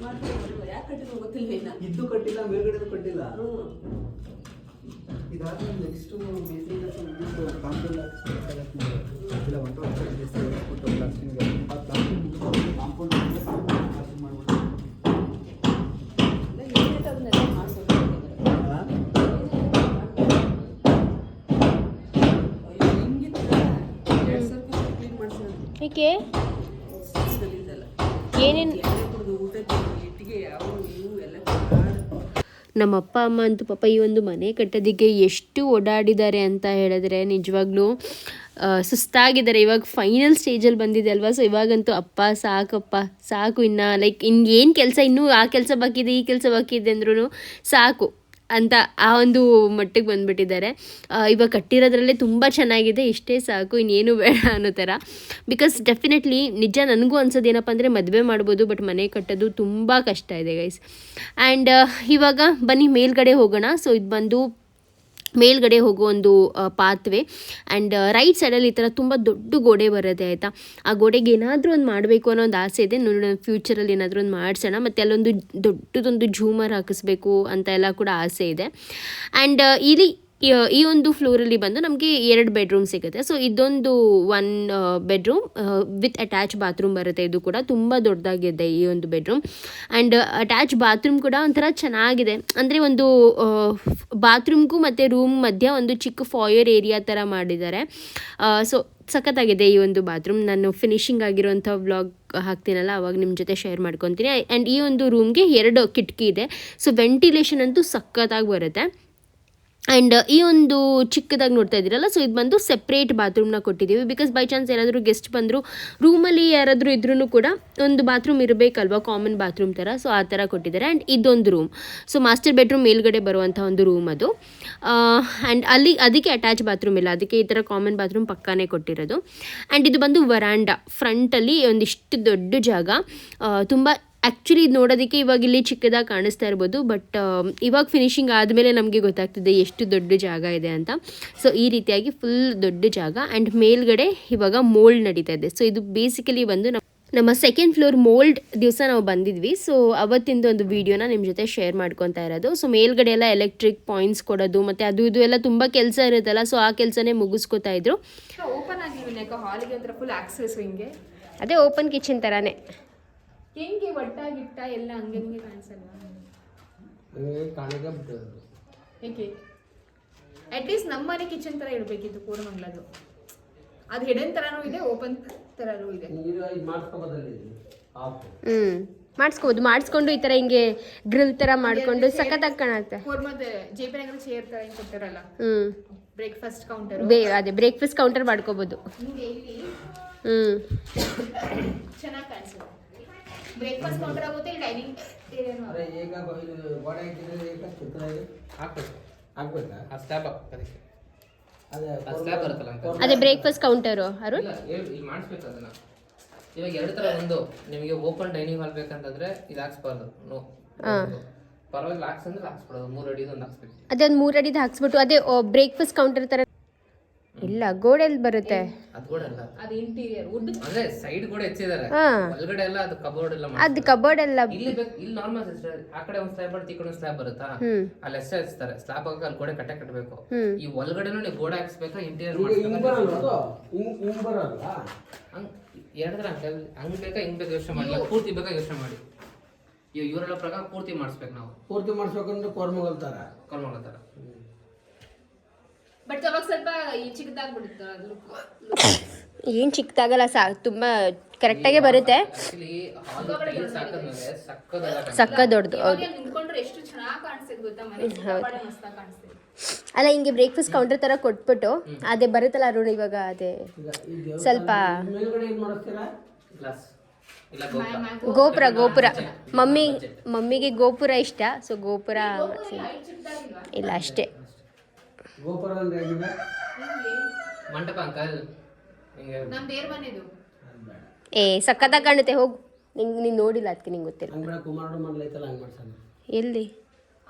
ಮಾಡ್ಬೇಕು ಯಾಕೆ ಕಟ್ಟಿದ್ರು ಗೊತ್ತಿಲ್ಲ ಇನ್ನ. ಇದ್ದು ಕಟ್ಟಿಲ್ಲ ಮೇಲ್ಗಡೆ ಕಟ್ಟಿಲ್ಲ? ಇದಾದ್ಮೇಲೆ ನೆಕ್ಸ್ಟ್ ಬೇಸಿಗೆ ಕಾಂಪೌಂಡ್ ಇಲ್ಲ ಒಂದು ಕಾಂಪೌಂಡ್ ಅದನ್ನೆಲ್ಲ ಮಾಡ್ಬೇಕು ಅಯ್ಯೋ ಸಾವಿರ ಕ್ಲೀನ್ ಮಾಡಿಸಿರೋದು. ಏಕೆ? ನಮ್ಮ ಅಪ್ಪ, ಅಮ್ಮ ಅಂತೂ ಪಾಪ ಈ ಒಂದು ಮನೆ ಕಟ್ಟೋದಕ್ಕೆ ಎಷ್ಟು ಓಡಾಡಿದ್ದಾರೆ ಅಂತ ಹೇಳಿದ್ರೆ ನಿಜವಾಗ್ಲೂ ಸುಸ್ತಾಗಿದ್ದಾರೆ. ಇವಾಗ ಫೈನಲ್ ಸ್ಟೇಜಲ್ಲಿ ಬಂದಿದೆ ಅಲ್ವಾ? ಸೊ ಇವಾಗಂತೂ ಅಪ್ಪ, ಸಾಕಪ್ಪ, ಸಾಕು ಇನ್ನು. ಲೈಕ್ ಇನ್ನು ಏನು ಕೆಲಸ ಇನ್ನೂ ಆ ಕೆಲಸ ಬಾಕಿದೆ ಈ ಕೆಲಸ ಬಾಕಿದೆ ಅಂದ್ರೂ ಸಾಕು. ಅಂತ ಆ ಒಂದು ಮಟ್ಟಿಗೆ ಬಂದುಬಿಟ್ಟಿದ್ದಾರೆ. ಇವಾಗ ಕಟ್ಟಿರೋದ್ರಲ್ಲೇ ತುಂಬ ಚೆನ್ನಾಗಿದೆ, ಇಷ್ಟೇ ಸಾಕು, ಇನ್ನೇನು ಬೇಡ ಅನ್ನೋ ಥರ. ಬಿಕಾಸ್ ಡೆಫಿನೆಟ್ಲಿ ನಿಜ ನನಗೂ ಅನ್ಸೋದು ಏನಪ್ಪ ಅಂದರೆ ಮದುವೆ ಮಾಡ್ಬೋದು ಬಟ್ ಮನೆ ಕಟ್ಟೋದು ತುಂಬ ಕಷ್ಟ ಇದೆ ಗೈಸ್ ಆ್ಯಂಡ್ ಇವಾಗ ಬನ್ನಿ ಮೇಲ್ಗಡೆ ಹೋಗೋಣ. ಸೊ ಇದು ಬಂದು ಮೇಲ್ಗಡೆ ಹೋಗೋ ಒಂದು ಪಾತ್ವೆ ಆ್ಯಂಡ್ ರೈಟ್ ಸೈಡಲ್ಲಿ ಈ ಥರ ತುಂಬ ದೊಡ್ಡ ಗೋಡೆ ಬರುತ್ತೆ, ಆಯಿತಾ? ಆ ಗೋಡೆಗೆ ಏನಾದರೂ ಒಂದು ಮಾಡಬೇಕು ಅನ್ನೋ ಒಂದು ಆಸೆ ಇದೆ. ನೋಡೋಣ ಫ್ಯೂಚರಲ್ಲಿ ಏನಾದರೂ ಒಂದು ಮಾಡಿಸೋಣ. ಮತ್ತು ಅಲ್ಲೊಂದು ದೊಡ್ಡದೊಂದು ಝೂಮರ್ ಹಾಕಿಸ್ಬೇಕು ಅಂತ ಎಲ್ಲ ಕೂಡ ಆಸೆ ಇದೆ. ಆ್ಯಂಡ್ ಇಲ್ಲಿ ಈ ಒಂದು ಫ್ಲೋರಲ್ಲಿ ಬಂದು ನಮಗೆ ಎರಡು ಬೆಡ್ರೂಮ್ ಸಿಗುತ್ತೆ. ಸೊ ಇದೊಂದು one bedroom with attach bathroom ಬರುತ್ತೆ. ಇದು ಕೂಡ ತುಂಬ ದೊಡ್ಡದಾಗಿದೆ ಈ ಒಂದು ಬೆಡ್ರೂಮ್ ಆ್ಯಂಡ್ ಅಟ್ಯಾಚ್ ಬಾತ್ರೂಮ್ ಕೂಡ ಒಂಥರ ಚೆನ್ನಾಗಿದೆ. ಅಂದರೆ ಒಂದು ಬಾತ್ರೂಮ್ಗೂ ಮತ್ತು ರೂಮ್ ಮಧ್ಯ ಒಂದು ಚಿಕ್ಕ ಫಾಯರ್ ಏರಿಯಾ ಥರ ಮಾಡಿದ್ದಾರೆ. ಸೊ ಸಖತ್ತಾಗಿದೆ ಈ ಒಂದು ಬಾತ್ರೂಮ್ ನಾನು ಫಿನಿಶಿಂಗ್ ಆಗಿರುವಂಥ ವ್ಲಾಗ್ ಹಾಕ್ತೀನಲ್ಲ, ಅವಾಗ ನಿಮ್ಮ ಜೊತೆ ಶೇರ್ ಮಾಡ್ಕೊತೀನಿ. ಆ್ಯಂಡ್ ಈ ಒಂದು ರೂಮ್ಗೆ ಎರಡು ಕಿಟಕಿ ಇದೆ. ಸೊ ವೆಂಟಿಲೇಷನ್ ಅಂತೂ ಸಖತ್ತಾಗಿ ಬರುತ್ತೆ. ಆ್ಯಂಡ್ ಈ ಒಂದು ಚಿಕ್ಕದಾಗಿ ನೋಡ್ತಾ ಇದ್ದೀರಲ್ಲ ಸೊ ಇದು ಬಂದು ಸೆಪ್ರೇಟ್ ಬಾತ್ರೂಮ್ನ ಕೊಟ್ಟಿದ್ದೀವಿ. ಬಿಕಾಸ್ ಬೈ ಚಾನ್ಸ್ ಯಾರಾದರೂ ಗೆಸ್ಟ್ ಬಂದರೂ ರೂಮಲ್ಲಿ ಯಾರಾದರೂ ಇದ್ರೂ ಕೂಡ ಒಂದು ಬಾತ್ರೂಮ್ ಇರಬೇಕಲ್ವಾ ಕಾಮನ್ ಬಾತ್ರೂಮ್ ಥರ ಸೊ ಆ ಥರ ಕೊಟ್ಟಿದ್ದಾರೆ. ಆ್ಯಂಡ್ ಇದೊಂದು ರೂಮ್ ಸೊ ಮಾಸ್ಟರ್ ಬೆಡ್ರೂಮ್ ಮೇಲ್ಗಡೆ ಬರುವಂಥ ಒಂದು ರೂಮ್ ಅದು. ಆ್ಯಂಡ್ ಅಲ್ಲಿ, ಅದಕ್ಕೆ ಅಟ್ಯಾಚ್ ಬಾತ್ರೂಮ್ ಇಲ್ಲ. ಅದಕ್ಕೆ ಈ ಥರ ಕಾಮನ್ ಬಾತ್ರೂಮ್ ಪಕ್ಕಾನೇ ಕೊಟ್ಟಿರೋದು. ಆ್ಯಂಡ್ ಇದು ಬಂದು ವರಾಂಡ ಫ್ರಂಟಲ್ಲಿ ಒಂದಿಷ್ಟು ದೊಡ್ಡ ಜಾಗ. ತುಂಬ ಆ್ಯಕ್ಚುಲಿ ಇದು ನೋಡೋದಕ್ಕೆ ಇವಾಗ ಇಲ್ಲಿ ಚಿಕ್ಕದಾಗಿ ಕಾಣಿಸ್ತಾ ಇರ್ಬೋದು ಬಟ್ ಇವಾಗ ಫಿನಿಶಿಂಗ್ ಆದಮೇಲೆ ನಮಗೆ ಗೊತ್ತಾಗ್ತಿದೆ ಎಷ್ಟು ದೊಡ್ಡ ಜಾಗ ಇದೆ ಅಂತ. ಸೊ ಈ ರೀತಿಯಾಗಿ ಫುಲ್ ದೊಡ್ಡ ಜಾಗ ಆ್ಯಂಡ್ ಮೇಲ್ಗಡೆ ಇವಾಗ ಮೋಲ್ಡ್ ನಡೀತಾ ಇದೆ. ಸೊ ಇದು ಬೇಸಿಕಲಿ ಬಂದು ನಮ್ಮ ಸೆಕೆಂಡ್ ಫ್ಲೋರ್ ಮೋಲ್ಡ್ ದಿವಸ ನಾವು ಬಂದಿದ್ವಿ. ಸೊ ಅವತ್ತಿಂದ ಒಂದು ವೀಡಿಯೋನ ನಿಮ್ಮ ಜೊತೆ ಶೇರ್ ಮಾಡ್ಕೊತಾ ಇರೋದು. ಸೊ ಮೇಲ್ಗಡೆ ಎಲ್ಲ ಎಲೆಕ್ಟ್ರಿಕ್ ಪಾಯಿಂಟ್ಸ್ ಕೊಡೋದು ಮತ್ತು ಅದು ಇದು ಎಲ್ಲ ತುಂಬ ಕೆಲಸ ಇರುತ್ತಲ್ಲ ಸೊ ಆ ಕೆಲಸನೇ ಮುಗಿಸ್ಕೊತಾ ಇದ್ರು. ಓಪನ್ ಆಗಿ ಹಾಲಿಗೆ ಫುಲ್ ಆಕ್ಸೆಸ್ ಹಿಂಗೆ? ಅದೇ ಓಪನ್ ಕಿಚನ್ ಥರನೇ ಹೆಂಗೆ ಒಟ್ಟಾಗಿಟ್ಟ ಎಲ್ಲ ಹಂಗೆ ಹಂಗೆ ಕಾಣಿಸಲ್ವಾ? ಏಕೆ? ನಮ್ಮ ನಮ್ಮನೆ ಕಿಚನ್ ಥರ ಇರ್ಬೇಕಿತ್ತು ಕೋರಮಂಗ್ಲದು ಅದು. ಹಿಡನ್ ಥರನೂ ಇದೆ ಓಪನ್ ಥರನೂ ಇದೆ. ಹ್ಞೂ ಮಾಡಿಸ್ಕೋಬೋದು. ಮಾಡಿಸ್ಕೊಂಡು ಈ ಥರ ಹಿಂಗೆ ಗ್ರಿಲ್ ಥರ ಮಾಡ್ಕೊಂಡು ಸಖತ್ತಾಗಿ ಕಾಣುತ್ತೆ. ಜೆ ಪಿ ನಗರ ಚೇರ್ ಥರ ಹಿಂಗೆ ಹ್ಞೂ ಬ್ರೇಕ್ಫಾಸ್ಟ್ ಕೌಂಟರ್ ಬೇ ಅದೇ ಬ್ರೇಕ್ಫಾಸ್ಟ್ ಕೌಂಟರ್ ಮಾಡ್ಕೋಬೋದು. ಹ್ಮ್. ಹ್ಞೂ ಚೆನ್ನಾಗಿ ಕಾಣಿಸುತ್ತೆ ಬ್ರೇಕ್ಫಾಸ್ಟ್ ಕೌಂಟರ್ ಆಗುತ್ತೆ ಇಲ್ಲಿ ಡೈನಿಂಗ್ ಏರಿಯಾನು ಅರೆ ಈಗ ಇದು ಗೋಡೆ ಹಾಕಿದ್ರೆ ಈಗ ಚಿತ್ರದಲ್ಲಿ ಹಾಕ್ಬೇಕು. ಹಾಕ್ಬೇಕಾ? ಆ ಅದಕ್ಕೆ. ಅದೇ ಆ ಸ್ಲ್ಯಾಬ್ ಬರುತ್ತಲ್ಲ ಅಂತ. ಅದೇ ಬ್ರೇಕ್ಫಾಸ್ಟ್ ಕೌಂಟರು ಅರುಣ್? ಇಲ್ಲ ಮಾಡಿಸ್ಬೇಕು ಅದನ್ನ. ಇವಾಗ ಎರಡು ತರ ಒಂದು. ನಿಮಗೆ ಓಪನ್ ಡೈನಿಂಗ್ ಹಾಲ್ ಬೇಕಂತಂದ್ರೆ ಇದು ಹಾಕ್ಸ್ಬಾರ್ದು. ನೋ ಪರವಾಗಿಲ್ಲ ಹಾಕ್ಸಂದ್ರೆ ಹಾಕ್ಸ್ಬಿಡೋದು. ಮೂರು ಅಡಿದು ಒಂದು ಹಾಕ್ಸ್ಬೇಕು. ಅದೇ ಒಂದು ಮೂರು ಅಡಿದು ಹಾಕ್ಸ್ಬಿಟ್ಟು ಅದೇ ಬ್ರೇಕ್ಫಾಸ್ಟ್ ಕೌಂಟರ್ ಥರ ಇಲ್ಲ ಗೋಡೆಯಲ್ಲಿ ಬರುತ್ತೆ. ಅದು ಅಲ್ಲ. ಇಂಟೀರಿಯರ್ ವುಡ್ ಅಂದ್ರೆ ಸೈಡ್ ಗೋಡೆ ಹೆಚ್ಚಿದ್ದಾರೆ ಹಾ. ಒಳಗಡೆ ಎಲ್ಲ ಅದು ಕಬೋರ್ಡ್ ಎಲ್ಲ ಅದು ಕಬೋರ್ಡ್ ಎಲ್ಲ ಇಲ್ಲಿ ಬೇಕು ಇಲ್ಲಿ ನಾರ್ಮಲ್ ಆ ಕಡೆ ಒಂದು ಸ್ಲ್ಯಾಬ್ ಬರುತ್ತೆ ಈ ಕಡೆ ಒಂದು ಸ್ಲ್ಯಾಬ್ ಬರುತ್ತಾ? ಅಲ್ಲಿ ಎಷ್ಟೇ ಹಚ್ತಾರೆ? ಸ್ಲ್ಯಾಬ್ ಹಾಕಿ ಅಲ್ಲಿ ಗೋಡೆ ಕಟ್ಟೆ ಕಟ್ಟಬೇಕು ಈ ಒಳಗಡೆನೂ ನೀವು ಗೋಡೆ ಹಾಕ್ಸ್ಬೇಕಾ ಇಂಟೀರಿಯರ್ ಅದು. ಹಿಂಗ್ ಬೇಕಾ ಹಿಂಗ್ ಬೇಕಾ ಯೋಚನೆ ಮಾಡಿ. ಪೂರ್ತಿ ಬೇಕಾ ಯೋಚನೆ ಮಾಡಿ. ಇವ್ ಇವರೆಲ್ಲ ಪ್ರಕಾರ ಪೂರ್ತಿ ಮಾಡಿಸ್ಬೇಕು ನಾವು. ಪೂರ್ತಿ ಮಾಡ್ಸ್ಬೇಕಂದ್ರೆ ಕೊರ್ಮಗಲ್ತಾರ. ತರ ಕಾಲ್ ಮಾಡತ್ತಾರ ಬಟ್ ಅವಾಗ ಸ್ವಲ್ಪ ಈ ಚಿಕ್ಕದಾಗ್ಬಿಡುತ್ತೆ ಅದು ಏನು ಚಿಕ್ಕದಾಗಲ್ಲ ಸಾ ತುಂಬ ಕರೆಕ್ಟಾಗೆ ಬರುತ್ತೆ. ಸಕ್ಕ ದೊಡ್ಡದು ಹೌದು. ಅಲ್ಲ ಹಿಂಗೆ ಬ್ರೇಕ್ಫಾಸ್ಟ್ ಕೌಂಟರ್ ಥರ ಕೊಟ್ಬಿಟ್ಟು ಅದೇ ಬರುತ್ತಲ್ಲ ಅರುಣ್ ಇವಾಗ ಅದೇ ಸ್ವಲ್ಪ ಮೇಲ್ಗಡೆ ಏನ್ ಮಾಡಿಸ್ತೀರಾ? ಗ್ಲಾಸ್. ಇಲ್ಲ ಗೋಪುರ. ಗೋಪುರ ಗೋಪುರ. ಮಮ್ಮಿ ಮಮ್ಮಿಗೆ ಗೋಪುರ ಇಷ್ಟ ಸೊ ಗೋಪುರ ಇಲ್ಲ ಅಷ್ಟೇ. ಗೋಪುರ ಅಂದ್ರೆ ಹೇಗಿದೆ ಮಂಟಪ ಅಂಕಲ್. ನಮ್ ದೇವ್ರ ಮನೆದು. ಏ ಸಕ್ಕತ್ತಾಗಿ ಕಾಣುತ್ತೆ ಹೋಗು. ನಿಂಗೆ ನೀನು ನೋಡಿಲ್ಲ ಅದಕ್ಕೆ ನಿಂಗೆ ಗೊತ್ತಿಲ್ಲ. ಅಂದ್ರೆ ಕುಮಾರಡು ಐತಲ್ಲ ಹಂಗೆ ಮಾಡ್ಸಣ. ಎಲ್ಲಿ?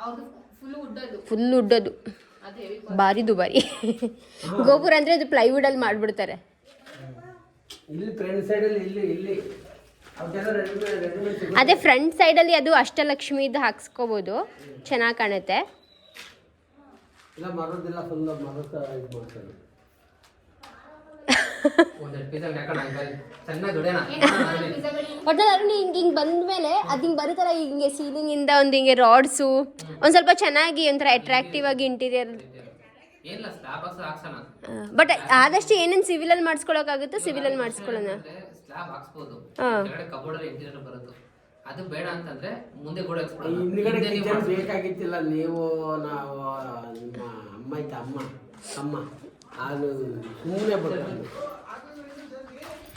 ಅವ್ರದ್ದು ಫುಲ್ ಉಡ್ಡದು. ಫುಲ್ ಉಡ್ಡದು. ಅದು ಹೆವಿ ಭಾರಿ ದುಬಾರಿ. ಗೋಪುರ ಅಂದ್ರೆ ಅದು ಪ್ಲೈವುಡಲ್ಲಿ ಮಾಡ್ಬಿಡ್ತಾರೆ. ಇಲ್ಲಿ ಫ್ರಂಟ್ ಸೈಡ್ ಅಲ್ಲಿ ಇಲ್ಲಿ ಇಲ್ಲಿ. ಅದೇ ಫ್ರಂಟ್ ಸೈಡಲ್ಲಿ ಅದು ಅಷ್ಟಲಕ್ಷ್ಮಿದು ಹಾಕ್ಸ್ಕೋಬೋದು. ಚೆನ್ನಾಗಿ ಕಾಣುತ್ತೆ. ಇಲ್ಲ ಫುಲ್ ಮರದ ಇದು ಮಾಡ್ತಾರೆ. ಹಿಂಗೆ ಹಿಂಗೆ ಬಂದಮೇಲೆ ಅದು ಹಿಂಗೆ ಬರುತ್ತಲ್ಲ ಹಿಂಗೆ ಸೀಲಿಂಗಿಂದ ಒಂದು ಹಿಂಗೆ ರಾಡ್ಸು ಒಂದು ಸ್ವಲ್ಪ ಚೆನ್ನಾಗಿ ಒಂಥರ ಅಟ್ರಾಕ್ಟಿವ್ ಆಗಿ ಇಂಟೀರಿಯರ್ ಬಟ್ ಆದಷ್ಟು ಏನೇನು ಸಿವಿಲಲ್ಲಿ ಮಾಡಿಸ್ಕೊಳಕ್ಕಾಗುತ್ತೋ ಸಿವಿಲಲ್ಲಿ ಮಾಡಿಸ್ಕೊಳ್ಳೋಣ. ಹಾ. ಅದು ಬೇಡ ಅಂತಂದ್ರೆ ಮುಂದೆ ಗೋಡೆ ಹಿಂದ್ಗಡೆ ಕಿಚನ್ ಬೇಕಾಗಿತ್ತಿಲ್ಲ ನೀವು ನಾವು ನಿಮ್ಮ ಅಮ್ಮ ಐತ ಅಮ್ಮ ಅಮ್ಮ ಅದು ಸುಮ್ಮನೆ ಬರ್ತಾರೆ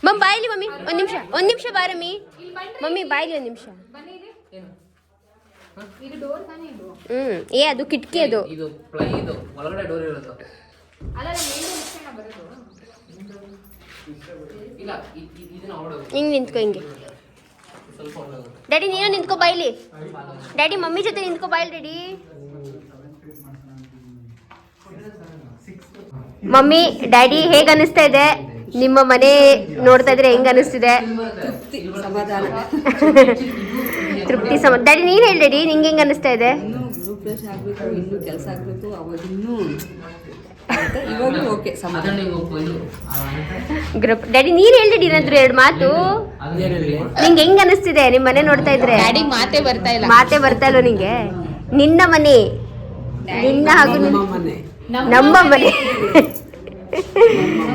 ಮಮ್ಮಿ ಬಾಯ್ಲಿ ಮಮ್ಮಿ ಒಂದು ನಿಮಿಷ ಒಂದು ನಿಮಿಷ ಬಾರಮ್ಮಿ ಮಮ್ಮಿ ಬಾಯ್ಲಿ ಒಂದು ನಿಮಿಷ. ಹ್ಮ್ ಏ ಅದು ಕಿಟಕಿ ಅದು. ಇದು ಪ್ಲೈ ಇದು ಒಳಗಡೆ ಡೋರ್ ಇರೋದು. ಹಿಂಗೆ ನಿಂತ್ಕೊ ಹಿಂಗೆ. ಡ್ಯಾಡಿ ನೀನು ನಿಂತ್ಕೋ, ಬಾಯ್ಲಿ. ಡ್ಯಾಡಿ ಮಮ್ಮಿ ಜೊತೆ ನಿಂತ್ಕೋ, ಬಾಯ್ಲಿ ಡ್ಯಾಡಿ ಮಮ್ಮಿ ಡ್ಯಾಡಿ ಹೇಗ ಅನಿಸ್ತಾ ಇದೆ? ನಿಮ್ಮ ಮನೆ ನೋಡ್ತಾ ಇದ್ರೆ ಹೆಂಗ ಅನಿಸ್ತಿದೆ ತೃಪ್ತಿ ಸಮ ಡ್ಯಾಡಿ ನೀನ್ ಹೇಳಿ ಡ್ಯಾಡಿ ನಿಂಗೆ ಹೆಂಗ ಅನಿಸ್ತಾ ಇದೆ? ಕೆಲಸ ಆಗ್ಬೇಕು, ಅವಾಗ ಇನ್ನೂ ಆಗುತ್ತೆ. ಇವಾಗಲೂ ಓಕೆ ಗ್ರೂಪ್ ಡ್ಯಾಡಿ ನೀನ್ ಹೇಳಿ ಏನಾದ್ರು ಎರಡು ಮಾತು. ನಿಂಗೆ ಹೆಂಗ್ ಅನಿಸ್ತಿದೆ? ನಿಮ್ ಮನೆ ನೋಡ್ತಾ ಇದ್ರೆ? ಡ್ಯಾಡಿ ಮಾತೇ ಬರ್ತಾ ಇಲ್ಲ. ಮಾತೆ ಬರ್ತಾ ಇಲ್ಲ ನಿಂಗೆ. ನಿನ್ನ ಮನೆ. ನಿನ್ನ ಹಾಗೂ ನಮ್ಮ ಮನೆ. ನಮ್ಮ ಮನೆ.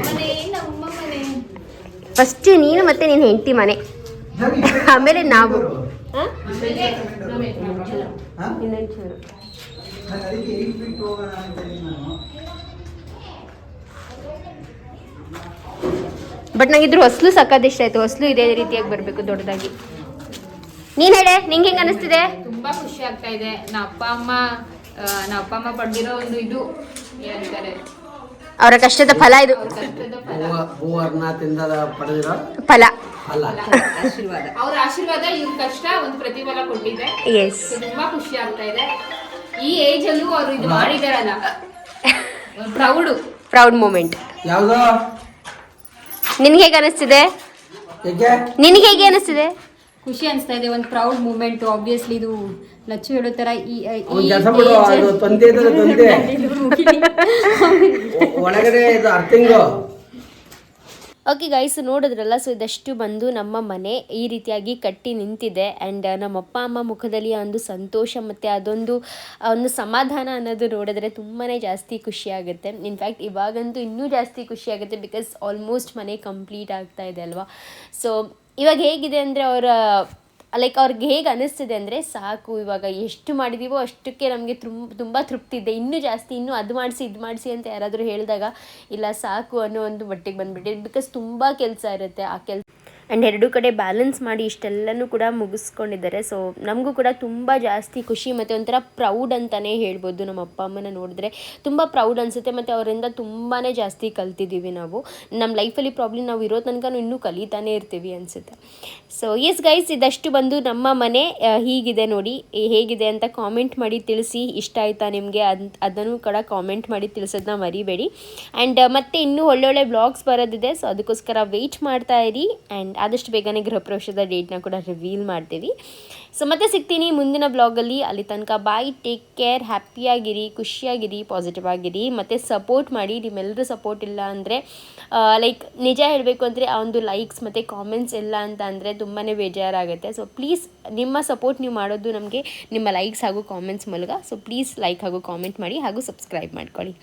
ಮನೆ. ನಮ್ಮ ಮನೆ ಫಸ್ಟ್ ನೀನು ಮತ್ತೆ ನಿನ್ನ ಹೆಂಡತಿ ಮನೆ. ಆಮೇಲೆ ನಾವು? ಇನ್ನೊಂಚೂರು. ಬಟ್ ನಂಗೆ ಇದ್ರ ಹೊಸ್ಲು ಸಕ್ಕತ್ ಇಷ್ಟ ಆಯ್ತು. ಹೊಸ್ಲು ಇದೇ ರೀತಿಯಾಗಿ ಬರಬೇಕು ದೊಡ್ಡದಾಗಿ. ನೀನ್ ಹೇಳೆ ನಿಂಗೆ ಹೆಂಗ ಅನಿಸ್ತಿದೆ? ತುಂಬಾ ಖುಷಿ ಆಗ್ತಾ ಇದೆ. ನಾ ಅಪ್ಪ ಅಮ್ಮ ನಮ್ಮ ನಾ ಅಪ್ಪ ಅಮ್ಮ ಪಡೆದಿರೋ ಒಂದು ಇದು ಅವರ ಕಷ್ಟದ ಫಲ ಇದು. ಫಲ. ಅವ್ರ ಆಶೀರ್ವಾದ ಇವ್ರ ಕಷ್ಟ ಒಂದು ಪ್ರತಿಫಲ ಕೊಟ್ಟಿದೆ. ಎಸ್ ತುಂಬಾ ಖುಷಿ ಆಗ್ತಾ ಇದೆ. ಈ ಏಜ್ ಅಲ್ಲೂ ಅವ್ರು ಇದು ಮಾಡಿದಾರಲ್ಲ. ಪ್ರೌಡು. Proud moment. ಯಾವ್ದು? ನಿನ್ಗೆ ಹೇಗೆ ಅನಿಸ್ತಿದೆ? ನಿನ್ಗೆ ಹೇಗೆ ಅನಿಸ್ತಿದೆ? ಖುಷಿ ಅನಿಸ್ತಾ ಇದೆ ಒಂದು ಪ್ರೌಡ್ ಮೂಮೆಂಟ್ ಆಬ್ವಿಯಸ್ಲಿ ಇದು ಲಚ್ಚು ಹೇಳೋ ತರ ಈ ಒಳಗಡೆ ಇದು ಅರ್ಥಿಂಗು ಓಕೆ ಗೈಸ್ ನೋಡಿದ್ರಲ್ಲ ಸೊ ಇದಷ್ಟು ಬಂದು ನಮ್ಮ ಮನೆ ಈ ರೀತಿಯಾಗಿ ಕಟ್ಟಿ ನಿಂತಿದೆ. ಆ್ಯಂಡ್ ನಮ್ಮ ಅಪ್ಪ ಅಮ್ಮ ಮುಖದಲ್ಲಿ ಆ ಒಂದು ಸಂತೋಷ ಮತ್ತು ಅದೊಂದು ಒಂದು ಸಮಾಧಾನ ಅನ್ನೋದು ನೋಡಿದ್ರೆ ತುಂಬಾ ಜಾಸ್ತಿ ಖುಷಿಯಾಗುತ್ತೆ ಇನ್ಫ್ಯಾಕ್ಟ್ ಇವಾಗಂತೂ ಇನ್ನೂ ಜಾಸ್ತಿ ಖುಷಿಯಾಗುತ್ತೆ ಬಿಕಾಸ್ ಆಲ್ಮೋಸ್ಟ್ ಮನೆ ಕಂಪ್ಲೀಟ್ ಆಗ್ತಾ ಇದೆ ಅಲ್ವಾ? ಸೊ ಇವಾಗ ಹೇಗಿದೆ ಅಂದರೆ ಅವರ ಲೈಕ್ ಅವ್ರಿಗೆ ಹೇಗೆ ಅನ್ನಿಸ್ತಿದೆ ಅಂದರೆ ಸಾಕು, ಇವಾಗ ಎಷ್ಟು ಮಾಡಿದೀವೋ ಅಷ್ಟಕ್ಕೆ ನಮಗೆ ತುಂಬ ತುಂಬ ತೃಪ್ತಿ ಇದೆ. ಇನ್ನೂ ಜಾಸ್ತಿ, ಇನ್ನೂ ಅದು ಮಾಡಿಸಿ, ಇದು ಮಾಡಿಸಿ ಅಂತ ಯಾರಾದರೂ ಹೇಳಿದಾಗ, ಇಲ್ಲ ಸಾಕು ಅನ್ನೋ ಒಂದು ಮಟ್ಟಿಗೆ ಬಂದುಬಿಟ್ಟಿದೆ. ಬಿಕಾಸ್ ತುಂಬ ಕೆಲಸ ಇರುತ್ತೆ ಆ ಕೆಲ್ ಆ್ಯಂಡ್ ಎರಡು ಕಡೆ ಬ್ಯಾಲೆನ್ಸ್ ಮಾಡಿ ಇಷ್ಟೆಲ್ಲನೂ ಕೂಡ ಮುಗಿಸ್ಕೊಂಡಿದ್ದಾರೆ. ಸೊ ನಮಗೂ ಕೂಡ ತುಂಬ ಜಾಸ್ತಿ ಖುಷಿ ಮತ್ತು ಒಂಥರ ಪ್ರೌಡ್ ಅಂತಲೇ ಹೇಳ್ಬೋದು ನಮ್ಮ ಅಪ್ಪ ಅಮ್ಮನ ನೋಡಿದ್ರೆ. ತುಂಬ ಪ್ರೌಡ್ ಅನಿಸುತ್ತೆ ಮತ್ತು ಅವರಿಂದ ತುಂಬಾ ಜಾಸ್ತಿ ಕಲ್ತಿದ್ದೀವಿ ನಾವು. ನಮ್ಮ ಲೈಫಲ್ಲಿ ಪ್ರಾಬ್ಲಮ್ ನಾವು ಇರೋ ತನಕ ಇನ್ನೂ ಕಲಿತಾನೆ ಇರ್ತೀವಿ ಅನಿಸುತ್ತೆ. ಸೊ ಎಸ್ ಗೈಸ್ ಇದಷ್ಟು ಬಂದು ನಮ್ಮ ಮನೆ ಹೀಗಿದೆ ನೋಡಿ. ಹೇಗಿದೆ ಅಂತ ಕಾಮೆಂಟ್ ಮಾಡಿ ತಿಳಿಸಿ. ಇಷ್ಟ ಆಯಿತಾ ನಿಮಗೆ? ಅಂತ ಅದನ್ನು ಕೂಡ ಕಾಮೆಂಟ್ ಮಾಡಿ ತಿಳಿಸೋದನ್ನ ಮರಿಬೇಡಿ. ಆ್ಯಂಡ್ ಮತ್ತೆ ಇನ್ನೂ ಒಳ್ಳೊಳ್ಳೆ ಬ್ಲಾಗ್ಸ್ ಬರೋದಿದೆ. ಸೊ ಅದಕ್ಕೋಸ್ಕರ ವೆಯ್ಟ್ ಮಾಡ್ತಾ ಇರಿ. ಆ್ಯಂಡ್ ಆದಷ್ಟು ಬೇಗನೆ ಗೃಹಪ್ರವೇಶದ ಡೇಟ್ನ ಕೂಡ ರಿವೀಲ್ ಮಾಡ್ತೀವಿ. ಸೊ ಮತ್ತೆ ಸಿಗ್ತೀನಿ ಮುಂದಿನ ಬ್ಲಾಗಲ್ಲಿ. ಅಲ್ಲಿ ತನಕ ಬಾಯ್ ಟೇಕ್ ಕೇರ್ ಹ್ಯಾಪಿಯಾಗಿರಿ ಖುಷಿಯಾಗಿರಿ ಪಾಸಿಟಿವ್ ಆಗಿರಿ, ಮತ್ತು ಸಪೋರ್ಟ್ ಮಾಡಿ. ನಿಮ್ಮೆಲ್ಲರೂ ಸಪೋರ್ಟ್ ಇಲ್ಲ ಅಂದರೆ ಲೈಕ್ ನಿಜ ಹೇಳಬೇಕು ಅಂದರೆ ಆ ಒಂದು ಲೈಕ್ಸ್ ಮತ್ತು ಕಾಮೆಂಟ್ಸ್ ಇಲ್ಲ ಅಂತ ಅಂದರೆ ತುಂಬಾ ಬೇಜಾರಾಗುತ್ತೆ. ಸೊ ಪ್ಲೀಸ್ ನಿಮ್ಮ ಸಪೋರ್ಟ್ ನೀವು ಮಾಡೋದು ನಮಗೆ ನಿಮ್ಮ ಲೈಕ್ಸ್ ಹಾಗೂ ಕಾಮೆಂಟ್ಸ್ ಮೂಲಕ. ಸೊ ಪ್ಲೀಸ್ ಲೈಕ್ ಹಾಗೂ ಕಾಮೆಂಟ್ ಮಾಡಿ ಹಾಗೂ ಸಬ್ಸ್ಕ್ರೈಬ್ ಮಾಡ್ಕೊಳ್ಳಿ.